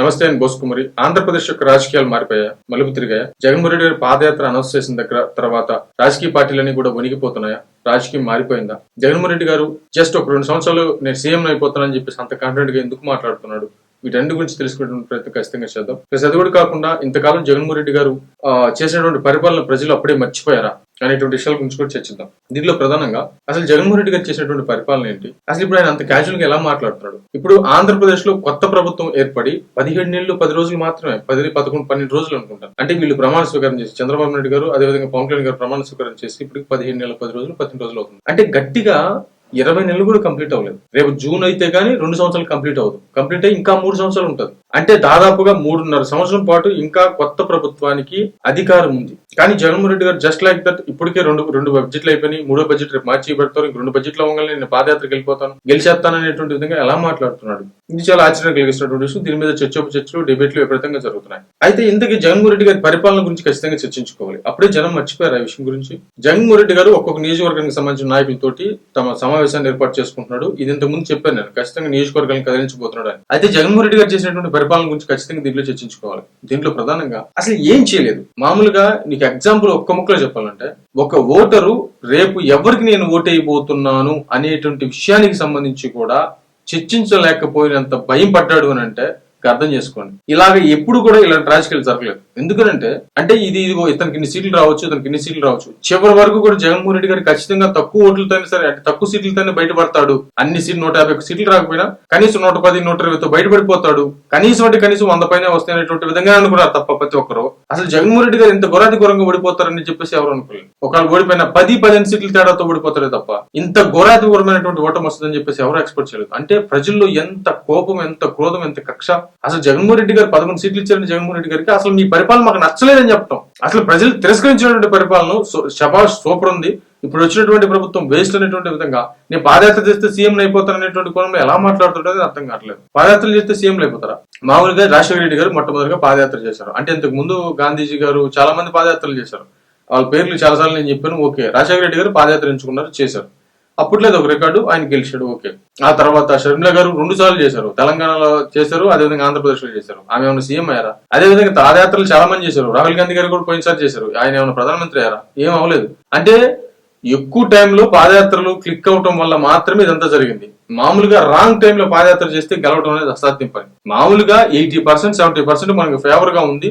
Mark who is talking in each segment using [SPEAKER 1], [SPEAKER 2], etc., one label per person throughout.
[SPEAKER 1] నమస్తే నేను బోసుకుమరి ఆంధ్రప్రదేశ్ యొక్క రాజకీయాలు మారిపోయా మలుపు తిరిగాయా? జగన్మోహన్ రెడ్డి గారి పాదయాత్ర అనౌన్స్ చేసిన దగ్గర తర్వాత రాజకీయ పార్టీలన్నీ కూడా వణిగిపోతున్నాయా రాజకీయం మారిపోయిందా? జగన్మోహన్ రెడ్డి గారు జస్ట్ ఒక రెండు సంవత్సరాలు నేను సీఎం అయిపోతానని చెప్పేసి అంత కాన్ఫిడెంట్గా ఎందుకు మాట్లాడుతున్నాడు? వీటన్ని గురించి తెలుసుకునే ప్రయత్నం ఖచ్చితంగా చేద్దాం. ప్లస్ అది కూడా కాకుండా ఇంతకాలం జగన్మోహన్ రెడ్డి గారు చేసినటువంటి పరిపాలన ప్రజలు అప్పుడే మర్చిపోయారా? అనేటువంటి విషయాల గురించి కూడా చర్చిద్దాం. దీనిలో ప్రధానంగా అసలు జగన్మోహన్ రెడ్డి గారు చేసినటువంటి పరిపాలన ఏంటి? అసలు ఇప్పుడు ఆయన అంత క్యాజువల్గా ఎలా మాట్లాడుతున్నాడు? ఇప్పుడు ఆంధ్రప్రదేశ్లో కొత్త ప్రభుత్వం ఏర్పడి పదిహేడు నెలలు పది రోజులు మాత్రమే పది పదకొండు పన్నెండు రోజులు అనుకుంటాను. అంటే వీళ్ళు ప్రమాణ స్వీకారం చేసి చంద్రబాబు నాయుడు గారు అదేవిధంగా పవన్ కళ్యాణ్ గారు ప్రమాణ స్వీకారం చేసి ఇప్పుడు పదిహేను నెలలు పది రోజులు పద్దెనిమిది రోజులు అవుతుంది. అంటే గట్టిగా ఇరవై నెలలు కూడా కంప్లీట్ అవ్వలేదు. రేపు జూన్ అయితే కానీ రెండు సంవత్సరాలు కంప్లీట్ అవ్వదు. కంప్లీట్ అయ్యి ఇంకా మూడు సంవత్సరాలు ఉంటుంది. అంటే దాదాపుగా మూడున్నర సంవత్సరం పాటు ఇంకా కొత్త ప్రభుత్వానికి అధికారం ఉంది. కానీ జగన్మోహన్ రెడ్డి గారు జస్ట్ లైక్ దట్ ఇప్పటికే రెండు రెండు బడ్జెట్లు అయిపోయినాయి. మూడో బడ్జెట్ రేపు మార్చి పెడతారు ఇంక రెండు బడ్జెట్లు అవ్వగానే నేను పాదయాత్రకు వెళ్ళిపోతాను. గెలిచేస్తాను అనేటువంటి విధంగా ఎలా మాట్లాడుతున్నాడు? ఇది చాలా ఆశ్చర్యం కలిగిస్తున్నటువంటి విషయం. దీని మీద చర్చ చర్చలు డిబేట్లు విపరీతంగా జరుగుతున్నాయి. అయితే ఇంతకీ జగన్మోహన్ రెడ్డి గారి పరిపాలన గురించి ఖచ్చితంగా చర్చించుకోవాలి. అప్పుడే జనం మర్చిపోయారు ఆ విషయం గురించి. జగన్మోహన్ రెడ్డి గారు ఒక్కొక్క నియోజకవర్గానికి సంబంధించిన నాయకులతోటి తమ సమావేశాన్ని ఏర్పాటు చేసుకుంటున్నాడు. ఇది ఇంతకుముందు ముందు చెప్పాను నేను. ఖచ్చితంగా నియోజకవర్గాన్ని కదిలించబోతున్నాడు అయితే జగన్మోహన్ రెడ్డి గారు చేసినటువంటి పరిపాలన గురించి ఖచ్చితంగా దీంట్లో చర్చించుకోవాలి. దీంట్లో ప్రధానంగా అసలు ఏం చేయలేదు. మామూలుగా నీకు ఎగ్జాంపుల్ ఒక్క ముక్కలో చెప్పాలంటే ఒక ఓటరు రేపు ఎవరికి నేను ఓటైపోతున్నాను అనేటువంటి విషయానికి సంబంధించి కూడా చర్చించలేకపోయినంత భయం పడ్డాడు అని అంటే అర్థం చేసుకోండి. ఇలాగ ఎప్పుడు కూడా ఇలాంటి రాజకీయాలు జరగలేదు. ఎందుకనంటే అంటే ఇది ఇదిగో ఇతనికి ఇన్ని సీట్లు రావచ్చు ఇతనికి ఇన్ని సీట్లు రావచ్చు. చివరి వరకు కూడా జగన్మోహన్ రెడ్డి గారు ఖచ్చితంగా తక్కువ ఓట్లతోనే సరే అంటే తక్కువ సీట్లతోనే బయటపడతాడు. అన్ని సీట్లు నూట యాభై సీట్లు రాకపోయినా కనీసం నూట పది నూట ఇరవైతో బయటపడిపోతాడు. కనీసం అంటే కనీసం వంద పైన వస్తాయనేటువంటి విధంగా అనుకున్నారు తప్ప ప్రతి ఒక్కరు. అసలు జగన్మోహన్ రెడ్డి గారు ఇంత ఘోరాది ఘోరంగా ఓడిపోతారని చెప్పేసి ఎవరు అనుకోలేదు. ఒకవేళ ఓడిపోయిన పది పదిహేను సీట్ల తేడాతో ఓడిపోతారే తప్ప ఇంత ఘోరాది ఘోరమైనటువంటి ఓటమి వస్తుందని చెప్పేసి ఎవరు ఎక్స్పెక్ట్ చేయలేదు. అంటే ప్రజల్లో ఎంత కోపం ఎంత క్రోధం ఎంత కక్ష. అసలు జగన్మోహన్ రెడ్డి గారు పదకొండు సీట్లు ఇచ్చారని జగన్మోహన్ రెడ్డి గారికి అసలు మీ పరిపాలన మాకు నచ్చలేదని చెప్పడం అసలు ప్రజలు తిరస్కరించినటువంటి పరిపాలన సో- శబాష్ సూపర్ ఉంది. ఇప్పుడు వచ్చినటువంటి ప్రభుత్వం వేస్ట్ అనేటువంటి విధంగా నేను పాదయాత్ర చేస్తే సీఎం అయిపోతాను అనేటువంటి కోణంలో ఎలా మాట్లాడుతుంటే అర్థం కావట్లేదు. పాదయాత్రలు చేస్తే సీఎం అయిపోతారా? మామూలుగా రాజశేఖర రెడ్డి గారు మొట్టమొదటిగా పాదయాత్ర చేశారు. అంటే ఇంతకు ముందు గాంధీజీ గారు చాలా మంది పాదయాత్రలు చేశారు. వాళ్ళ పేర్లు చాలాసార్లు నేను చెప్పాను ఓకే. రాజశేఖర రెడ్డి గారు పాదయాత్ర ఎంచుకున్నారు చేశారు. అప్పట్లేదు ఒక రికార్డు ఆయన గెలిచాడు ఓకే. ఆ తర్వాత షర్మిల గారు రెండు సార్లు చేశారు. తెలంగాణలో చేశారు అదేవిధంగా ఆంధ్రప్రదేశ్లో చేశారు. ఆమె ఏమైనా సీఎం అయ్యారా? అదేవిధంగా పాదయాత్రలు చాలా మంది చేశారు. రాహుల్ గాంధీ గారు కూడా పోయినసారి చేశారు. ఆయన ఏమైనా ప్రధానమంత్రి అయ్యారా? ఏం అవ్వలేదు. అంటే ఎక్కువ టైంలో పాదయాత్రలు క్లిక్ అవటం వల్ల మాత్రమే ఇదంతా జరిగింది. మామూలుగా రాంగ్ టైంలో పాదయాత్ర చేస్తే గెలవడం అనేది అసాధ్యం పని మామూలుగా ఎయిటీ పర్సెంట్ సెవెంటీ పర్సెంట్ మనకు ఫేవర్గా ఉంది.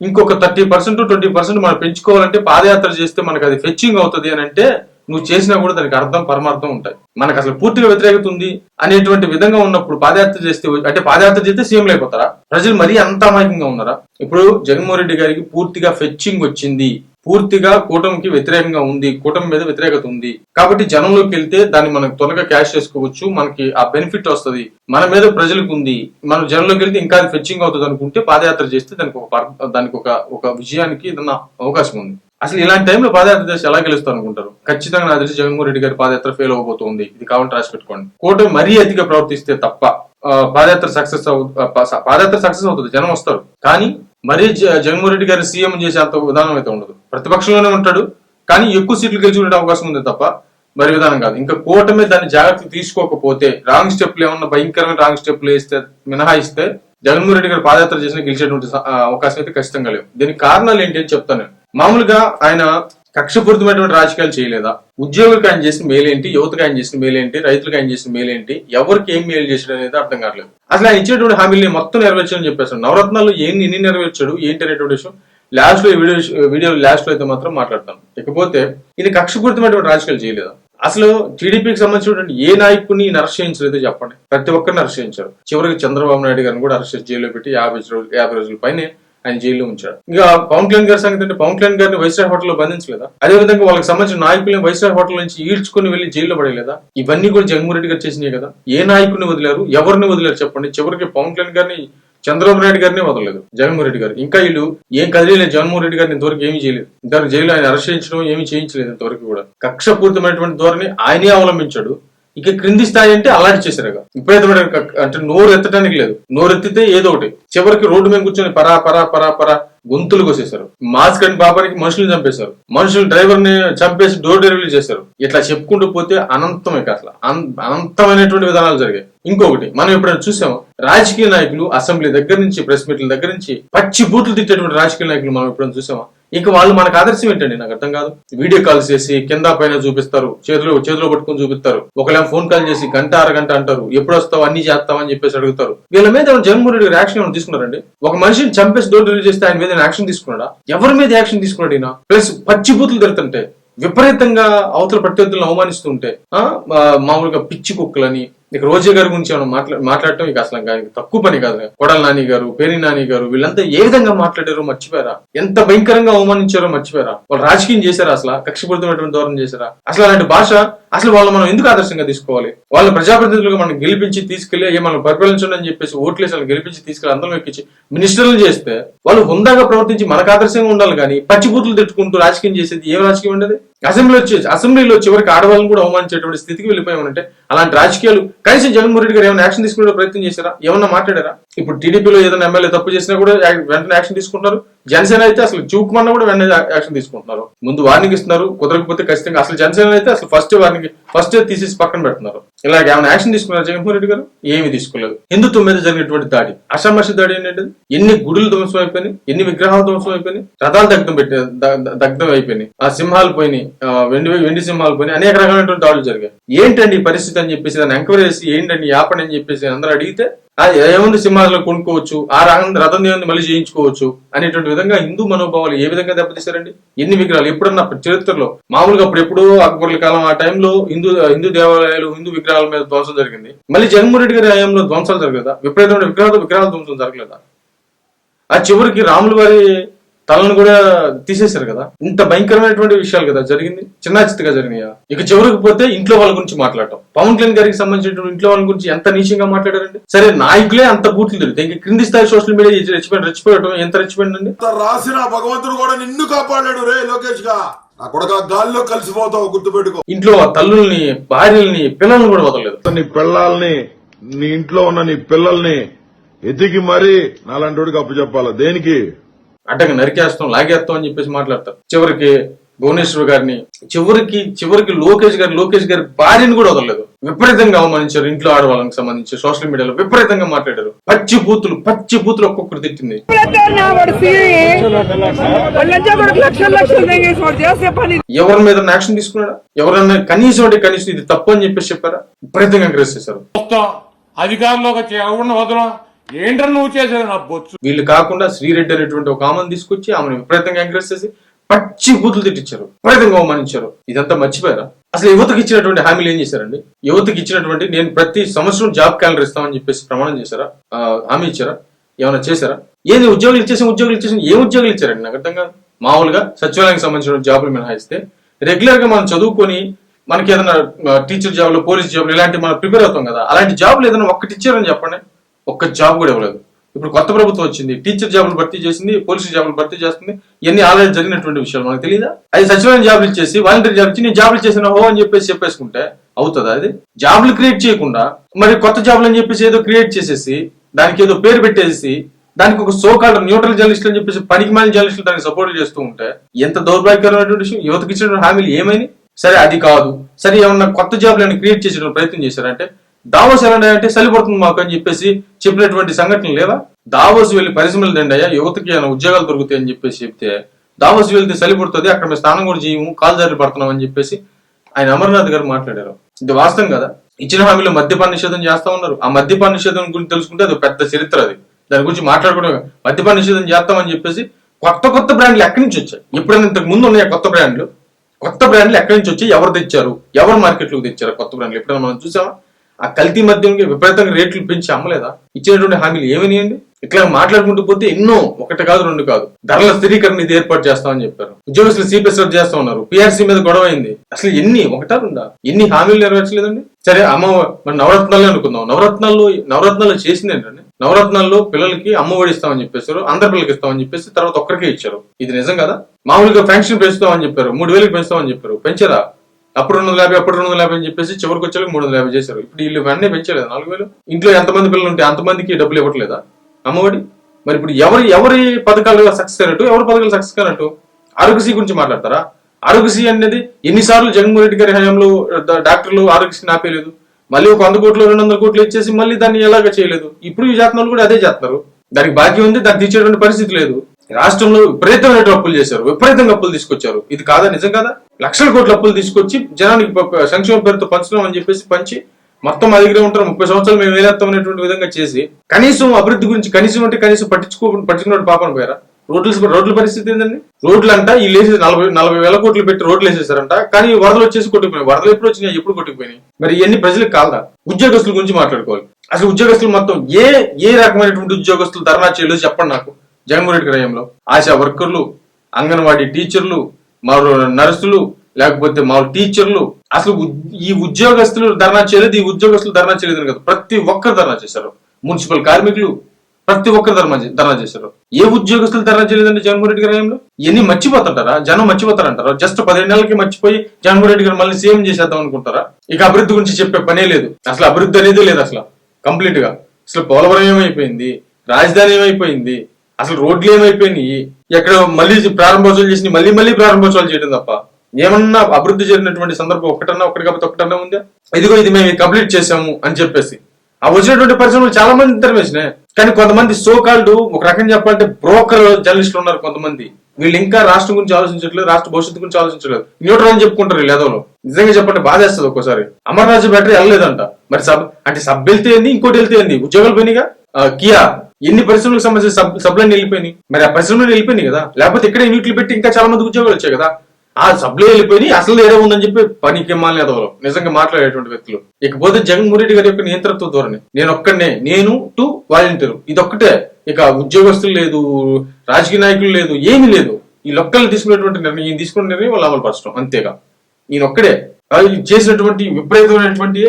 [SPEAKER 1] ఇంకొక థర్టీ పర్సెంట్ ట్వంటీ పర్సెంట్ మనం పెంచుకోవాలంటే పాదయాత్ర చేస్తే మనకు అది ఫెచ్చింగ్ అవుతుంది అని అంటే నువ్వు చేసినా కూడా దానికి అర్థం పరమార్థం ఉంటాయి. మనకు అసలు పూర్తిగా వ్యతిరేకత ఉంది అనేటువంటి విధంగా ఉన్నప్పుడు పాదయాత్ర చేస్తే అంటే పాదయాత్ర చేస్తే సీఎంలు అయిపోతారా? ప్రజలు మరీ అంత అమాయకంగా ఉన్నారా? ఇప్పుడు జగన్మోహన్ రెడ్డి గారికి పూర్తిగా ఫెచ్చింగ్ వచ్చింది. పూర్తిగా కూటమికి వ్యతిరేకంగా ఉంది కూటమి మీద వ్యతిరేకత ఉంది. కాబట్టి జనంలోకి వెళ్తే దాన్ని మనం త్వరగా క్యాష్ చేసుకోవచ్చు మనకి ఆ బెనిఫిట్ వస్తుంది. మన మీద ప్రజలకు ఉంది మనం జనంలోకి వెళ్తే ఇంకా ఫెచ్చింగ్ అవుతుంది అనుకుంటే పాదయాత్ర చేస్తే దానికి ఒక దానికి ఒక ఒక విజయానికి ఏదన్నా అవకాశం ఉంది. అసలు ఇలాంటి టైంలో పాదయాత్ర చేసి ఎలా గెలుస్తారు అనుకుంటారు? ఖచ్చితంగా నా తెలిసి జగన్మోహన్ రెడ్డి గారి పాదయాత్ర ఫెయిల్ అవబోతుంది ఇది కావాలంటే రాసి పెట్టుకోండి. కూటమి మరీ అతిగా ప్రవర్తిస్తే తప్ప పాదయాత్ర సక్సెస్ పాదయాత్ర సక్సెస్ అవుతుంది జనం వస్తారు. కానీ మరీ జ- జగన్మోహన్ రెడ్డి గారి సీఎం చేసే అంత విధానం అయితే ఉండదు. ప్రతిపక్షంలోనే ఉంటాడు కానీ ఎక్కువ సీట్లు గెలుచుకునే అవకాశం ఉంది తప్ప మరి విధానం కాదు. ఇంకా కూటమి దాన్ని జాగ్రత్తలు తీసుకోకపోతే రాంగ్ స్టెప్లు ఏమన్నా భయంకరమైన రాంగ్ స్టెప్లు వేస్తే మినహాయిస్తే జగన్మోహన్ రెడ్డి గారు పాదయాత్ర చేసిన గెలిచేటువంటి అవకాశం అయితే ఖచ్చితంగా లేవు. దీనికి కారణాలు ఏంటి అని చెప్తాను మామూలుగా ఆయన కక్షపూరితమైనటువంటి రాజకీయాలు చేయలేదా? ఉద్యోగులకు ఆయన చేసిన మేలేంటి? యువతకు ఆయన చేసిన మేలేంటి? రైతులకు ఆయన చేసిన మేలేంటి? ఎవరికి ఏం మేలు చేసాడు అనేది అర్థం కావట్లేదు. అసలు ఆయన ఇచ్చేటువంటి హామీలని మొత్తం నెరవేర్చని చెప్పేస్తాడు నవరత్నాలు ఏం ఎన్ని నెరవేర్చాడు? ఏంటి అనేటువంటి విషయం. లాస్ట్లో వీడియో వీడియో లాస్ట్లో అయితే మాత్రం మాట్లాడతాను ఇకపోతే ఇది కక్షపూరితమైనటువంటి రాజకీయాలు చేయలేదా? అసలు టీడీపీకి సంబంధించినటువంటి ఏ నాయకుడిని ఈయన చెప్పండి. ప్రతి ఒక్కరిని నరసించారు చివరికి చంద్రబాబు నాయుడు గారిని కూడా అరెస్ట్ జైల్లో పెట్టి యాభై రోజులు యాభై రోజుల పైనే ఆయన జైల్లో ఉంచాడు. ఇంకా పవన్ కళ్యాణ్ గారి సంగతి అంటే పవన్ కళ్యాణ్ గారిని వైస్రాయ్ హోటల్లో బంధించలేదా? అదే విధంగా వాళ్ళకి సంబంధించిన నాయకుల్ని వైస్రాయ్ హోటల్ నుంచి ఈడ్చుకుని వెళ్ళి జైల్లో పడలేదా ఇవన్నీ కూడా జగన్మోహన్ రెడ్డి గారు చేసినాయి కదా. ఏ నాయకుడిని వదిలేరు? ఎవరిని వదిలేరు చెప్పండి? చివరికి పవన్ కళ్యాణ్ గారిని చంద్రబాబు నాయుడు గారిని వదలలేదు జగన్మోహన్ రెడ్డి గారు. ఇంకా వీళ్ళు ఏం కదిలేదు జగన్మోహన్ రెడ్డి గారిని ఇంతవరకు ఏమీ చేయలేదు. ఇంతవరకు జైలు ఆయన అరెస్ట్ చేయించడం ఏమీ చేయించలేదు ఇంతవరకు కూడా. కక్షపూరితమైనటువంటి ధోరణి ఆయనే అవలంబించాడు. ఇక క్రింది స్థాయి అంటే అలాంటి చేశారు ఇక. అంటే నోరు ఎత్తడానికి లేదు. నోరు ఎత్తితే ఏదో ఒకటి. చివరికి రోడ్డు మీద కూర్చొని పరా పరా పరా పరా గొంతులు కోసేశారు. మాస్క్ అని బాబానికి మనుషులు చంపేశారు. మనుషులు డ్రైవర్ని చంపేసి డోర్ డెలివరీ చేశారు. ఇట్లా చెప్పుకుంటూ పోతే అనంతం ఇక అసలు అనంతమైనటువంటి విధానాలు జరిగాయి. ఇంకొకటి మనం ఎప్పుడైనా చూసాము? రాజకీయ నాయకులు అసెంబ్లీ దగ్గర నుంచి ప్రెస్ మీట్ల దగ్గర నుంచి పచ్చి బూట్లు తిట్టేటువంటి రాజకీయ నాయకులు మనం ఎప్పుడైనా చూసామా? ఇక వాళ్ళు మనకు ఆదర్శం ఏంటండి? నాకు అర్థం కాదు. వీడియో కాల్ చేసి కింద పైన చూపిస్తారు. చేతిలో చేతిలో పట్టుకొని చూపిస్తారు. ఒకళ్ళ ఫోన్ కాల్ చేసి గంట అరగంట అంటారు. ఎప్పుడు వస్తావు? అన్ని చేస్తావా అని చెప్పేసి అడుగుతారు. వీళ్ళ మీద జగన్మోహన్ రెడ్డి యాక్షన్ ఏమైనా తీసుకున్నారండి? ఒక మనిషిని చంపేసి డోర్ డెలివరీ చేస్తే ఆయన మీద యాక్షన్ తీసుకున్నాడా? ఎవరి మీద యాక్షన్ తీసుకున్నాడు ఈయన? ప్లస్ పచ్చి బూతులు తిడుతుంటే విపరీతంగా అవతల ప్రత్యర్థులను అవమానిస్తుంటే మామూలుగా పిచ్చి కుక్కలని ఇక రోజా గారి గురించి మనం మాట్లా మాట్లాడటం ఇక అసలు తక్కువ పని కాదు కొడల నాని గారు పేరి నాని గారు వీళ్ళంతా ఏ విధంగా మాట్లాడారో మర్చిపోయారా? ఎంత భయంకరంగా అవమానించారో మర్చిపోయారా? వాళ్ళు రాజకీయం చేశారా అసలు? కక్షపూరితమైనటువంటి ధోరణి చేశారా? అసలు అలాంటి భాష అసలు వాళ్ళు మనం ఎందుకు ఆదర్శంగా తీసుకోవాలి? వాళ్ళ ప్రజాప్రతినిధులుగా మనం గెలిపించి తీసుకెళ్ళి అయ్యే మనం పరిపాలించండి అని చెప్పేసి ఓట్లేసి వాళ్ళు గెలిపించి తీసుకెళ్ళి అందరం ఎక్కించి మినిస్టర్లు చేస్తే వాళ్ళు హుందాగా ప్రవర్తించి మనకు ఆదర్శంగా ఉండాలి కానీ పచ్చిబూతులు తిట్టుకుంటూ రాజకీయం చేసేది ఏం రాజకీయం ఉండదు? అసెంబ్లీ వచ్చి అసెంబ్లీలో చివరికి ఆడవాళ్ళని కూడా అవమానించేటువంటి స్థితికి వెళ్ళిపోయామంటే అలాంటి రాజకీయాలు కనీసం జగన్మోహన్ రెడ్డి గారు ఏమైనా యాక్షన్ తీసుకునే ప్రయత్నం చేశారా? ఏమన్నా మాట్లాడారా? ఇప్పుడు టీడీపీలో ఏదైనా ఎమ్మెల్యే తప్పు చేసినా కూడా వెంటనే యాక్షన్ తీసుకుంటున్నారు. జనసేన అయితే అసలు చూపుమన్నా కూడా వెంటనే యాక్షన్ తీసుకుంటున్నారు. ముందు వార్నింగ్ ఇస్తున్నారు. కుదరకపోతే ఖచ్చితంగా అసలు జనసేన అయితే అసలు ఫస్ట్ వార్నింగ్ ఫస్ట్ తీసేసి పక్కన పెడుతున్నారు. ఇలా ఏమైనా యాక్షన్ తీసుకున్నారు జగన్మోహన్ రెడ్డి గారు? ఏమీ తీసుకోలేదు. హిందుత్వం మీద జరిగినటువంటి దాడి అసమర్ష దాడి ఏంటంటే ఎన్ని గుడులు ధ్వంసం అయిపోయినాయి ఎన్ని విగ్రహాలు ధ్వంసం అయిపోయినాయి రథాలు దగ్ధం పెట్టి దగ్ధం అయిపోయినాయి ఆ సింహాలు పోయినాయి వెండి వెండి సింహాలు పోయినాయి అనేక రకమైనటువంటి దాడులు జరిగాయి. ఏంటండి ఈ పరిస్థితి అని చెప్పేసి దాన్ని ఎంక్వైరీ చేసి ఏంటండి ఈ ఆపండి అని చెప్పేసి అందరూ అడిగితే ఏముంది సింహాసనం కొనుక్కోవచ్చు ఆ రకం రథం దేవుని మళ్ళీ చేయించుకోవచ్చు అనేటువంటి విధంగా హిందూ మనోభావాలు ఏ విధంగా దెబ్బతీశారండి? ఎన్ని విగ్రహాలు? ఎప్పుడన్నా చరిత్రలో మామూలుగా అప్పుడు ఎప్పుడో అక్బర్ల కాలం ఆ టైంలో హిందూ హిందూ దేవాలయాలు హిందూ విగ్రహాల మీద ధ్వంసం జరిగింది. మళ్ళీ జగన్మోహన్ గారి హయాంలో ధ్వంసాలు జరగదా విపరీతమైన విగ్రహాలు విగ్రహాలు ధ్వంసం జరగలేదా? ఆ చివరికి రాముల వారి తలను కూడా తీసేశారు కదా. ఇంత భయంకరమైనటువంటి విషయాలు కదా జరిగింది. చిన్న చిత్తగా జరిగినాయా? ఇక చివరికి పోతే ఇంట్లో వాళ్ళ గురించి మాట్లాడటం. పవన్ కళ్యాణ్ గారికి సంబంధించినటువంటి ఇంట్లో వాళ్ళ గురించి ఎంత నీచంగా మాట్లాడారండి? సరే నాయకులే అంత బూట్లు తిరిగితే ఇంక క్రింది స్థాయి సోషల్ మీడియా రెచ్చిపోయి రెచ్చిపోవడం ఎంత రెచ్చిపోయిందండి?
[SPEAKER 2] రాసిన భగవంతుడు కూడా నిన్ను కాపాడాడు రే లోకేష్గా నా కొడక గాల్లో కలిసిపోతావు గుర్తుపెట్టుకో.
[SPEAKER 1] ఇంట్లో తల్లుల్ని భార్యల్ని పిల్లల్ని కూడా వదలలేదు.
[SPEAKER 3] నీ పిల్లల్ని నీ ఇంట్లో ఉన్న నీ పిల్లల్ని ఎతికి మరీ నాలాంటి అప్పు చెప్పాలా దేనికి?
[SPEAKER 1] అడ్డంగా నరికేస్తాం లాగేస్తాం అని చెప్పేసి మాట్లాడతారు. చివరికి భువనేశ్వర్ గారిని చివరికి చివరికి లోకేష్ గారి లోకేష్ గారి భార్యని కూడా వదలలేదు. విపరీతంగా అవమానించారు ఇంట్లో ఆడవాళ్ళకి సంబంధించి సోషల్ మీడియాలో విపరీతంగా మాట్లాడారు. పచ్చి బూతులు పచ్చి బూతులు ఒక్కొక్కరు తిట్టింది. ఎవరి మీద యాక్షన్ తీసుకున్నాడా? ఎవరన్నా కనీసం అంటే కనీసం ఇది తప్పు అని చెప్పేసి చెప్పారా? విపరీతంగా ఎంకరేజ్ చేశారు.
[SPEAKER 4] అధికారంలోకి వచ్చి ఎవరిని వదలం? ఏంట్రా నువ్వు చేసేది? నా బొచ్చు.
[SPEAKER 1] వీళ్ళు కాకుండా శ్రీరెడ్డి అనేటువంటి ఒక ఆమెను తీసుకొచ్చి ఆమెను విపరీతంగా ఎంకరేజ్ చేసి పచ్చి బూతులు తిట్టించారు. విపరీతంగా అవమానించారు. ఇదంతా మర్చిపోయారా? అసలు యువతకి ఇచ్చినటువంటి హామీలు ఏం చేశారండి? యువతకి ఇచ్చినటువంటి నేను ప్రతి సంవత్సరం జాబ్ క్యాలెండర్ ఇస్తామని చెప్పేసి ప్రమాణం చేశారా? హామీ ఇచ్చారా? ఏమైనా చేశారా? ఏది ఉద్యోగులు ఇచ్చేసి ఉద్యోగులు ఇచ్చేసి ఏ ఉద్యోగులు ఇచ్చారండి? నాకు అర్థం కాదు. మామూలుగా సచివాలయానికి సంబంధించిన జాబులు మినహాయిస్తే రెగ్యులర్గా మనం చదువుకొని మనకి ఏదైనా టీచర్ జాబ్లు పోలీస్ జాబ్లు ఇలాంటి మనం ప్రిపేర్ అవుతాం కదా. అలాంటి జాబ్లు ఏదైనా ఒక్కటి ఇచ్చారని చెప్పండి. ఒక్క జాబ్ కూడా ఇవ్వలేదు. ఇప్పుడు కొత్త ప్రభుత్వం వచ్చింది టీచర్ జాబులు భర్తీ చేసింది పోలీసు జాబులు భర్తీ చేస్తుంది ఇవన్నీ ఆల్రెడీ జరిగినటువంటి విషయాలు. మనకు తెలియదా అది సచివాలయం జాబులు ఇచ్చేసి వాలంటీర్ జాబ్ ఇచ్చి నేను జాబులు చేసిన హో అని చెప్పేసి చెప్పేసుకుంటే అవుతుందా అది? జాబులు క్రియేట్ చేయకుండా మరి కొత్త జాబులు అని చెప్పేసి ఏదో క్రియేట్ చేసేసి దానికి ఏదో పేరు పెట్టేసి దానికి ఒక సో న్యూట్రల్ జర్నలిస్ట్ అని చెప్పేసి పనికి మాలిన జర్నలిస్టులు దానికి సపోర్ట్ చేస్తూ ఉంటే ఎంత దౌర్భాగ్యకరమైనటువంటి విషయం. యువతకి ఇచ్చిన హామీలు ఏమైంది సరే అది కాదు. సరే ఏమన్నా కొత్త జాబ్లను క్రియేట్ చేసే ప్రయత్నం చేశారంటే దావోస్ ఎలా అంటే సరిపడుతుంది మాకు అని చెప్పేసి చెప్పినటువంటి సంఘటనలు లేదా? దావోస్ వెళ్ళి పరిశ్రమలు దండయ్యా యువతకి ఏమైనా ఉద్యోగాలు దొరుకుతాయి అని చెప్పేసి చెప్తే దావోస్ వెళ్తే చలిపడుతుంది అక్కడ మేము స్నానం కూడా చేయము కాలు పడుతున్నాం అని చెప్పేసి ఆయన అమర్నాథ్ గారు మాట్లాడారు. ఇది వాస్తవం కదా? ఇచ్చిన హామీలో మద్యపాన నిషేధం చేస్తా ఉన్నారు. ఆ మద్యపాన నిషేధం గురించి తెలుసుకుంటే అది పెద్ద చరిత్ర అది. దాని గురించి మాట్లాడుకోవడం మద్యపాన నిషేధం చేస్తామని చెప్పేసి కొత్త కొత్త బ్రాండ్లు ఎక్కడి నుంచి వచ్చాయి? ఎప్పుడైనా ఇంతకు ముందు ఉన్నాయి కొత్త బ్రాండ్లు? కొత్త బ్రాండ్లు ఎక్కడి నుంచి వచ్చి ఎవరు తెచ్చారు? ఎవరు మార్కెట్లోకి తెచ్చారు కొత్త బ్రాండ్లు? ఎప్పుడైనా మనం చూసామా? ఆ కల్తీ మద్యంకి విపరీతంగా రేట్లు పెంచి అమ్మలేదా? ఇచ్చినటువంటి హామీలు ఏమనియండి? ఇట్లా మాట్లాడుకుంటూ పోతే ఎన్నో ఒకటి కాదు రెండు కాదు. ధరల స్థిరీకరణ ఇది ఏర్పాటు చేస్తామని చెప్పారు. ఉద్యోగస్తులు సిపిఎస్ రద్దు చేస్తా ఉన్నారు. పిఆర్సీ మీద గొడవ అయింది. అసలు ఎన్ని ఒకటా రెండా? ఎన్ని హామీలు నెరవేర్చలేదండి? సరే అమ్మ మన నవరత్నాలే అనుకుందాం. నవరత్నాల్లో నవరత్నాలు చేసింది ఏంటండి? నవరత్నాల్లో పిల్లలకి అమ్మ ఒడి ఇస్తామని చెప్పేశారు అందరి పిల్లలకి ఇస్తామని చెప్పేసి తర్వాత ఒక్కరికే ఇచ్చారు. ఇది నిజం కదా? మామూలుగా పెన్షన్ పెంచుతామని చెప్పారు మూడు వేలకు పెంచుతామని చెప్పారు. పెంచారా? అప్పుడు రెండు వందల యాభై అప్పుడు రెండు వందల యాభై అని చెప్పేసి చివరికి వచ్చేకి మూడు వందల యాభై చేశారు. ఇప్పుడు వీళ్ళు వెంటనే పెంచలేదు. నాలుగు వేలు. ఇంట్లో ఎంతమంది పిల్లలు ఉంటే అంతమందికి డబ్బులు ఇవ్వట్లేదా? అమ్మఒడి? మరి ఇప్పుడు ఎవరి ఎవరి పథకాలు సక్సెస్ అయినట్టు ఎవరి పథకాలు సక్సెస్ అయినట్టు ఆరోగ్యశ్రీ గురించి మాట్లాడతారా? ఆరోగ్యశ్రీ అనేది ఎన్నిసార్లు జగన్మోహన్ రెడ్డి గారి హయాంలో డాక్టర్లు ఆరోగ్యశ్రీ ఆపేయలేదు మళ్ళీ ఒక వంద కోట్లు రెండు వందల కోట్లు ఇచ్చేసి మళ్ళీ దాన్ని ఎలాగ చేయలేదు? ఇప్పుడు ఈ జాతనాలు కూడా అదే చేస్తున్నారు. దానికి బాకీ ఉంది దాన్ని తీర్చేటువంటి పరిస్థితి లేదు. రాష్ట్రంలో విపరీతమైన అప్పులు చేశారు. విపరీతంగా అప్పులు తీసుకొచ్చారు. ఇది కాదా? నిజం కాదా? లక్షల కోట్ల అప్పులు తీసుకొచ్చి జనానికి సంక్షేమ పేరుతో పంచడం అని చెప్పేసి పంచి మొత్తం మా దగ్గర ఉంటారు. ముప్పై సంవత్సరాలు మేము వేలేస్తాం అనేటువంటి విధంగా చేసి కనీసం అభివృద్ధి గురించి కనీసం అంటే కనీసం పట్టించుకో పట్టించుకున్న పాపన పోయారా? రోడ్లు రోడ్ల పరిస్థితి ఏంటండి రోడ్లు అంట ఈ లేసి నలభై నలభై వేల కోట్లు పెట్టి రోడ్లు వేసేసారంట. కానీ వరదలు వచ్చేసి కొట్టుకుపోయినాయి. వరదలు ఎప్పుడు వచ్చినాయి? ఎప్పుడు కొట్టుకుపోయినాయి? మరి ఇవన్నీ ప్రజలకు కాదా? ఉద్యోగస్తుల గురించి మాట్లాడుకోవాలి. అసలు ఉద్యోగస్తులు మొత్తం ఏ ఏ రకమైనటువంటి ఉద్యోగస్తులు ధర్నా చేయలేదు చెప్పండి నాకు. జగన్మోహన్ రెడ్డి ఆశా వర్కర్లు అంగన్వాడీ టీచర్లు మరో నర్సులు లేకపోతే మా టీచర్లు. అసలు ఉద్- ఈ ఉద్యోగస్తులు ధర్నా చేయలేదు ఈ ఉద్యోగస్తులు ధర్నా చేయలేదు కదా. ప్రతి ఒక్కరు ధర్నా చేశారు. మున్సిపల్ కార్మికులు ప్రతి ఒక్కరు ధర్నా ధర్నా చేశారు. ఏ ఉద్యోగస్తులు ధర్నా చేయలేదండి జగన్మోహన్ రెడ్డి గారు ఎన్ని మర్చిపోతుంటారా? జనం మర్చిపోతారంటారా? జస్ట్ పదిహేను నెలలకి మర్చిపోయి జగన్మోహన్ రెడ్డి గారు మళ్ళీ సీఎం చేసేద్దాం అనుకుంటారా? ఇక అభివృద్ధి గురించి చెప్పే పనే లేదు. అసలు అభివృద్ధి అనేది లేదు అసలు. కంప్లీట్గా అసలు పోలవరం ఏమైపోయింది? రాజధాని ఏమైపోయింది? అసలు రోడ్లు ఏమైపోయినాయి? ఎక్కడ మళ్ళీ ప్రారంభోత్సవాలు చేసి మళ్ళీ మళ్ళీ ప్రారంభోత్సవాలు చేయడం తప్ప? ఏమన్నా అభివృద్ధి జరిగినటువంటి సందర్భం ఒకటన్నా ఒకటి కాకపోతే ఒకటన్నా ఉందా? ఇదిగో ఇది మేము కంప్లీట్ చేసాము అని చెప్పేసి. ఆ వచ్చినటువంటి పరిశ్రమలు చాలా మంది ఇంటర్వేషనే కానీ కొంతమంది సో కాల్డ్ ఒక రకం చెప్పాలంటే బ్రోకర్ జర్నలిస్టులు ఉన్నారు కొంతమంది. వీళ్ళు ఇంకా రాష్ట్రం గురించి ఆలోచించట్లేదు రాష్ట్ర భవిష్యత్తు గురించి ఆలోచించలేదు న్యూట్రల్ అని చెప్పుకుంటారు వీళ్ళు నిజంగా చెప్పండి బాధేస్తుంది ఒక్కోసారి. అమర్నాథ్ బ్యాటరీ వెళ్ళలేదంట. మరి సబ్ అంటే సబ్ వెళ్తే ఏంది ఇంకోటి వెళ్తే ఏంది? ఉద్యోగాలు పోయినాయిగా? కియా. ఎన్ని పరిశ్రమలకు సంబంధించిన సబ్లన్నీ వెళ్ళిపోయినాయి? మరి ఆ పరిశ్రమలు వెళ్ళిపోయినాయి కదా? లేకపోతే ఇక్కడ యూనిట్లు పెట్టి ఇంకా చాలా మంది ఉద్యోగాలు వచ్చాయి కదా? ఆ సబ్లే వెళ్ళిపోయి అసలు ఏదో ఉందని చెప్పి పనికి మాలిన ఎదవరు నిజంగా మాట్లాడేటువంటి వ్యక్తులు. ఇకపోతే జగన్మోహన్ రెడ్డి గారి యొక్క నియంత్రణతో ధోరణి. నేను ఒక్కడనే నేను టు వాలంటీర్. ఇదొక్కటే. ఇక ఉద్యోగస్తులు లేదు రాజకీయ నాయకులు లేదు ఏమీ లేదు. ఈ లొక్కలు తీసుకునేటువంటి నిర్ణయం ఈయన తీసుకున్న నిర్ణయం వాళ్ళు అమలు పరచడం అంతేగా. ఈయన ఒక్కడే. చేసినటువంటి విపరీతమైనటువంటి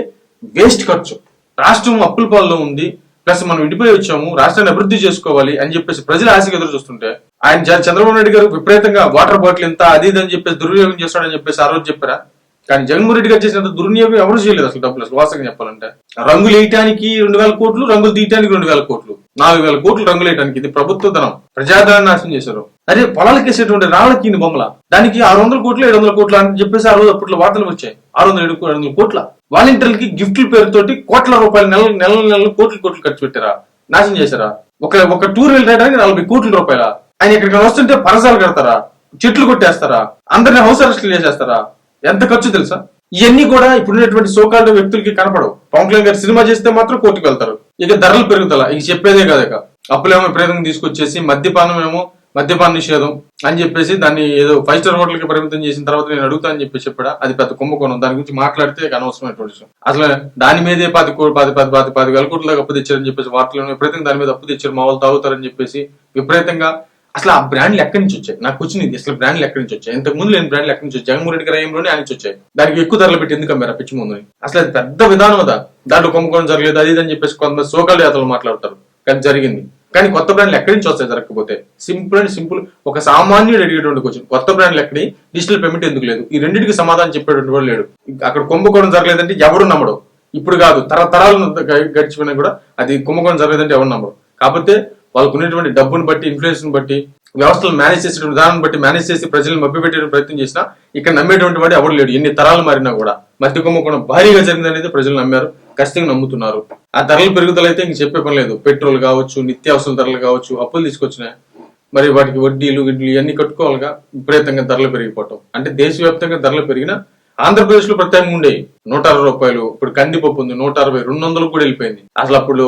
[SPEAKER 1] వేస్ట్ ఖర్చు. రాష్ట్రం అప్పుల పాల్లో ఉంది. ప్లస్ మనం విడిపోయి వచ్చాము రాష్ట్రాన్ని అభివృద్ధి చేసుకోవాలి అని చెప్పేసి ప్రజలు ఆశగా ఎదురు చూస్తుంటే ఆయన చంద్రబాబు నాయుడు గారు విపరీతంగా వాటర్ బాటిల్ ఎంత అది ఇది అని చెప్పేసి దుర్వినియోగం చేస్తాడని చెప్పేసి ఆ రోజు చెప్పారా? కానీ జగన్మోహన్ రెడ్డి గారు చేసినంత దుర్వినియోగం ఎవరు చేయలేదు అసలు డబ్బులు అసలు వాసంగా చెప్పాలంటే. రంగులు వేయటానికి రెండు వేల కోట్లు రంగులు తీయటానికి రెండు వేల కోట్లు నాలుగు వేల కోట్లు రంగులు వేయటానికి ఇది ప్రభుత్వ ధనం ప్రజాధనం నాశనం చేశారు. అదే పొలాలకు వేసేటువంటి రాళ్ళకి ఇన్ని బొమ్మల? దానికి ఆరు వందల కోట్లు ఏడు వందల కోట్లు అని చెప్పేసి ఆ రోజు అప్పట్లో వార్తలు వచ్చాయి. ఆరు వందల ఏడు ఏడు వందల కోట్ల? వాలంటీర్లకి గిఫ్ట్ల పేరుతోటి కోట్ల రూపాయలు నెల నెల నెలలు కోట్లు కోట్లు ఖర్చు పెట్టారా? నాశనం చేశారా? ఒక ఒక టూర్ వెళ్ళడానికి నలభై కోట్ల రూపాయల? ఆయన ఇక్కడికి వస్తుంటే పరసాలు కడతారా? చెట్లు కొట్టేస్తారా? అందరిని హౌస్ అరెస్టులు చేసేస్తారా? ఎంత ఖర్చు తెలుసా? ఇవన్నీ కూడా ఇప్పుడున్నటువంటి సోకాల్డ్ వ్యక్తులకి కనపడవు. పవన్ కళ్యాణ్ గారు సినిమా చేస్తే మాత్రం కోర్టుకు వెళ్తారు. ఇక ధరలు పెరుగుదల ఇక చెప్పేదే కదా ఇక. అప్పులేమో విపరీతంగా తీసుకొచ్చేసి మద్యపానం ఏమో మద్యపాన నిషేధం అని చెప్పేసి దాన్ని ఏదో ఫైవ్ స్టార్ హోటల్కి పరిమితం చేసిన తర్వాత నేను అడుగుతా అని చెప్పేసి చెప్పాడా? అది పెద్ద కుంభకోణం. దాని గురించి మాట్లాడితే అనవసరమైనటువంటి విషయం అసలు దాని మీదే పది కో- పది పది పది పది వేల కోట్ల అప్పు తెచ్చారని చెప్పేసి వార్తలు విపరీతంగా దాని మీద అప్పు తెచ్చారు. మా వాళ్ళు తాగుతారని చెప్పేసి విపరీతంగా అసలు ఆ బ్రాండ్లు ఎక్కడి నుంచి వచ్చాయి? నాకు వచ్చింది అసలు బ్రాండ్లు ఎక్కడి నుంచి వచ్చాయి? ఇంతకు ముందు లేని బ్రాండ్లు ఎక్కడి నుంచి వచ్చాయి? జగన్మోహన్ రెడ్డి గారి ఆయన నుంచి వచ్చాయి. దానికి ఎక్కువ ధరలు పెట్టి ఎందుకు అమ్మారు పిచ్చి ముందు అసలు అది పెద్ద విధానం అదా? దాంట్లో కుంభకోణం జరగలేదు అది ఇది అని చెప్పేసి కొంతమంది సోకాలు యాత్రలు మాట్లాడతారు. కానీ జరిగింది. కానీ కొత్త బ్రాండ్లు ఎక్కడి నుంచి వస్తాయి జరగకపోతే? సింపుల్ అండ్ సింపుల్ ఒక సామాన్యుడు అడిగేటువంటి క్వశ్చన్ కొత్త బ్రాండ్లు ఎక్కడి? డిజిటల్ పేమెంట్ ఎందుకు లేదు? ఈ రెండింటికి సమాధానం చెప్పేటువంటి వాడు లేడు. అక్కడ కుంభకోణం జరగలేదంటే ఎవరు నమ్మడు. ఇప్పుడు కాదు తరతరాలు గడిచిపోయినా కూడా అది కుంభకోణం జరగలేదంటే ఎవరు నమ్మరు కాకపోతే వాళ్ళకు ఉన్నటువంటి డబ్బును బట్టి ఇన్ఫ్లేషన్ బట్టి వ్యవస్థలు మేనేజ్ చేసే విధానం బట్టి మేనేజ్ చేసి ప్రజలను మభ్యపెట్టే ప్రయత్నం చేసినా ఇక్కడ నమ్మేటువంటి వాడు ఎవరు లేడు. ఎన్ని తరాలు మారినా కూడా. మధ్య కుంభకోణం భారీగా జరిగింది అనేది ప్రజలు నమ్మారు. ఖచ్చితంగా నమ్ముతున్నారు. ఆ ధరల పెరుగుదల అయితే ఇంక చెప్పే పని లేదు. పెట్రోల్ కావచ్చు నిత్యావసర ధరలు కావచ్చు అప్పులు తీసుకొచ్చినాయి. మరి వాటికి వడ్డీలు గిడ్డీలు ఇవన్నీ కట్టుకోవాలిగా. విపరీతంగా ధరలు పెరిగిపోవటం. అంటే దేశవ్యాప్తంగా ధరలు పెరిగినా ఆంధ్రప్రదేశ్లో ప్రత్యేకంగా ఉండేవి నూట అరవై రూపాయలు ఇప్పుడు కందిపప్పు ఉంది నూట అరవై రెండు వందలకు కూడా వెళ్ళిపోయింది. అసలు అప్పుడు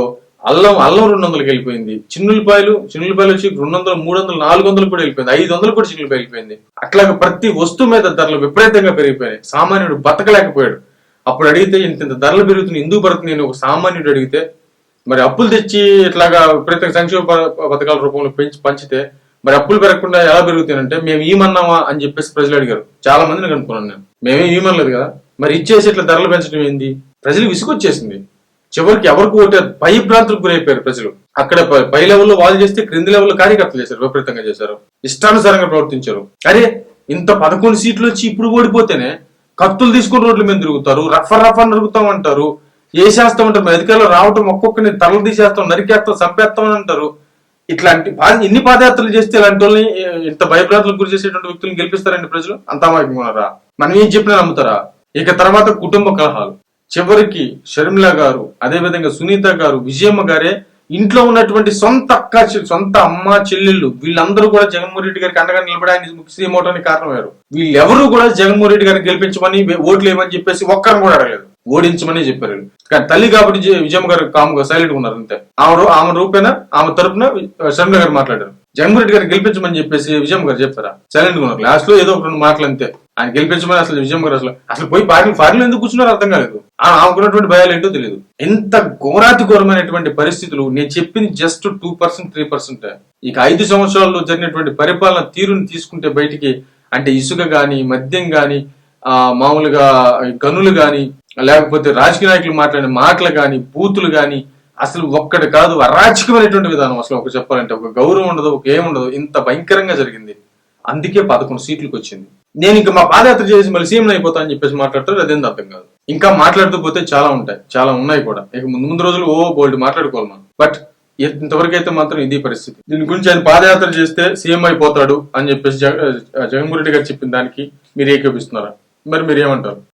[SPEAKER 1] అల్లం అల్లం రెండు వందలకి వెళ్ళిపోయింది. చిన్నులపాయలు చిన్నులపాయలు వచ్చి రెండు వందలు మూడు వందలు నాలుగు వందలు కూడా వెళ్ళిపోయింది. ఐదు వందలు కూడా చిన్నులపాయ వెళ్ళిపోయింది. అట్లాగే ప్రతి వస్తువు మీద ధరలు విపరీతంగా పెరిగిపోయాయి సామాన్యుడు బతకలేకపోయాడు. అప్పుడు అడిగితే ఇంత ఇంత ధరలు పెరుగుతుంది ఎందుకు పడుతుంది నేను ఒక సామాన్యుడు అడిగితే మరి అప్పులు తెచ్చి ఇట్లాగా ప్రత్యేక సంక్షేమ పథకాల రూపంలో పెంచి పంచితే మరి అప్పులు పెరగకుండా ఎలా పెరుగుతాయంటే మేము ఏమన్నామా అని చెప్పేసి ప్రజలు అడిగారు. చాలా మందిని కనుక్కున్నాను నేను. మేమేం ఏమనలేదు కదా. మరి ఇచ్చేసి ఇట్లా ధరలు పెంచడం ఏంది? ప్రజలు విసుగొచ్చేసింది. చివరికి ఎవరికి ఓటే పై ప్రాంతాలకు గురైపోయారు ప్రజలు. అక్కడ పై లెవెల్లో వాళ్ళు చేస్తే క్రింది లెవెల్లో కార్యకర్తలు చేశారు విపరీతంగా చేశారు. ఇష్టానుసారంగా ప్రవర్తించారు. అరే ఇంత పదకొండు సీట్లు వచ్చి ఇప్పుడు ఓడిపోతేనే కత్తులు తీసుకుని రోడ్ల మీద తిరుగుతారు రఫర్ రఫర్ నరుగుతాం అంటారు వేసేస్తాం అంటారు మా అధికారులు రావటం ఒక్కొక్కరిని తలలు తీసేస్తాం నరికేస్తాం చంపేస్తాం అని అంటారు. ఇట్లాంటి ఎన్ని ఇన్ని పాదయాత్రలు చేస్తే ఇలాంటి వాళ్ళని ఇంత భయప్రాంతులకు గురి చేసేటువంటి వ్యక్తులను గెలిపిస్తారండి ప్రజలు? అంతా ఉన్నారా మనం ఏం చెప్పినా నమ్ముతారా? ఇక తర్వాత కుటుంబ కలహాలు. చివరికి షర్మిల గారు అదే విధంగా సునీత గారు విజయమ్మ గారే ఇంట్లో ఉన్నటువంటి సొంత అక్క సొంత అమ్మ చెల్లెళ్ళు వీళ్ళందరూ కూడా జగన్మోహన్ రెడ్డి గారికి అండగా నిలబడి ఆయన సీఎం అవడానికి కారణమయ్యారు. వీళ్ళెవరూ కూడా జగన్మోహన్ రెడ్డి గారిని గెలిపించమని ఓట్లు వేయమని చెప్పేసి ఒక్కరిని కూడా అడగలేదు. ఓడించమని చెప్పారు కానీ తల్లి కాబట్టి విజయమ్మ గారు కాముగా సైలెంట్ ఉన్నారు అంతే. ఆమె ఆమె రూపేణ ఆమె తరపున శర్మిల గారు మాట్లాడారు. జగన్మోహన్ రెడ్డి గారిని గెలిపించమని చెప్పేసి విజయమ్మ గారు చెప్పారా? సైలెంట్ ఉన్నారు. లాస్ట్లో ఏదో ఒక రెండు మాటలు అంతే ఆయన గెలిపించమని అసలు విజయం గారు అసలు అసలు పోయి పార్టీ ఫారిన్ ఎందుకు కూర్చున్నారో అర్థం కాలేదు. ఆమెకున్నటువంటి భయాలు ఏంటో తెలియదు ఎంత ఘోరాతి ఘోరమైనటువంటి పరిస్థితులు నేను చెప్పింది just two percent three percent ఇక ఐదు సంవత్సరాల్లో జరిగినటువంటి పరిపాలన తీరుని తీసుకుంటే బయటికి అంటే ఇసుక గాని మద్యం గాని ఆ మామూలుగా గనులు గాని లేకపోతే రాజకీయ నాయకులు మాట్లాడిన మాటలు గాని బూతులు గాని అసలు ఒక్కటి కాదు అరాచకమైనటువంటి విధానం అసలు ఒక చెప్పాలంటే. ఒక గౌరవం ఉండదు ఒక ఏముండదు ఇంత భయంకరంగా జరిగింది. అందుకే పదకొండు సీట్లకు వచ్చింది నేను ఇంకా మా పాదయాత్ర చేసి మళ్ళీ సీఎం అయిపోతా అని చెప్పేసి మాట్లాడతారు అదేంది అర్థం కాదు. ఇంకా మాట్లాడుతూ పోతే చాలా ఉంటాయి చాలా ఉన్నాయి కూడా. ఇక ముందు ముందు రోజులు ఓ బోల్డ్ మాట్లాడుకోవాలి మనం. బట్ ఇంతవరకు అయితే మాత్రం ఇది పరిస్థితి. దీని గురించి ఆయన పాదయాత్ర చేస్తే సీఎం అయిపోతాడు అని చెప్పేసి జగ- జగన్మోహన్ రెడ్డి గారు చెప్పిన దానికి మీరు ఏకీపిస్తున్నారా మరి మీరు ఏమంటారు?